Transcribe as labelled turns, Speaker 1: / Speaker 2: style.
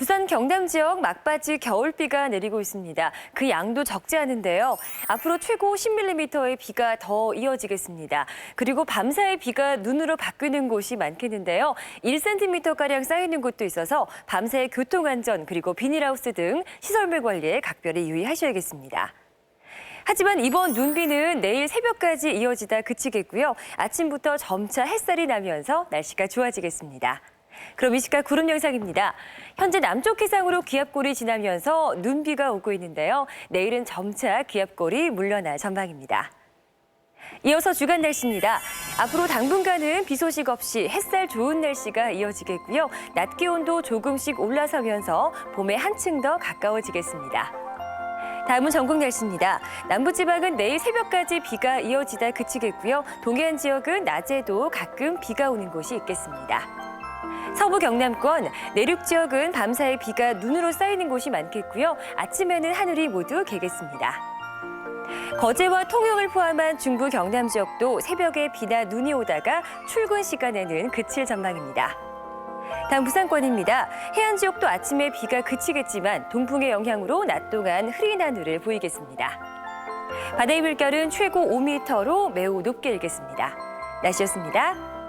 Speaker 1: 부산 경남 지역 막바지 겨울비가 내리고 있습니다. 그 양도 적지 않은데요. 앞으로 최고 10mm의 비가 더 이어지겠습니다. 그리고 밤사이 비가 눈으로 바뀌는 곳이 많겠는데요. 1cm가량 쌓이는 곳도 있어서 밤사이 교통안전 그리고 비닐하우스 등 시설물 관리에 각별히 유의하셔야겠습니다. 하지만 이번 눈비는 내일 새벽까지 이어지다 그치겠고요. 아침부터 점차 햇살이 나면서 날씨가 좋아지겠습니다. 그럼 이 시각 구름 영상입니다. 현재 남쪽 해상으로 기압골이 지나면서 눈비가 오고 있는데요. 내일은 점차 기압골이 물러날 전망입니다. 이어서 주간 날씨입니다. 앞으로 당분간은 비 소식 없이 햇살 좋은 날씨가 이어지겠고요. 낮 기온도 조금씩 올라서면서 봄에 한층 더 가까워지겠습니다. 다음은 전국 날씨입니다. 남부지방은 내일 새벽까지 비가 이어지다 그치겠고요. 동해안 지역은 낮에도 가끔 비가 오는 곳이 있겠습니다. 서부 경남권, 내륙 지역은 밤사이 비가 눈으로 쌓이는 곳이 많겠고요. 아침에는 하늘이 모두 개겠습니다. 거제와 통영을 포함한 중부 경남 지역도 새벽에 비나 눈이 오다가 출근 시간에는 그칠 전망입니다. 다음 부산권입니다. 해안 지역도 아침에 비가 그치겠지만 동풍의 영향으로 낮 동안 흐린 하늘을 보이겠습니다. 바다의 물결은 최고 5m로 매우 높게 일겠습니다. 날씨였습니다.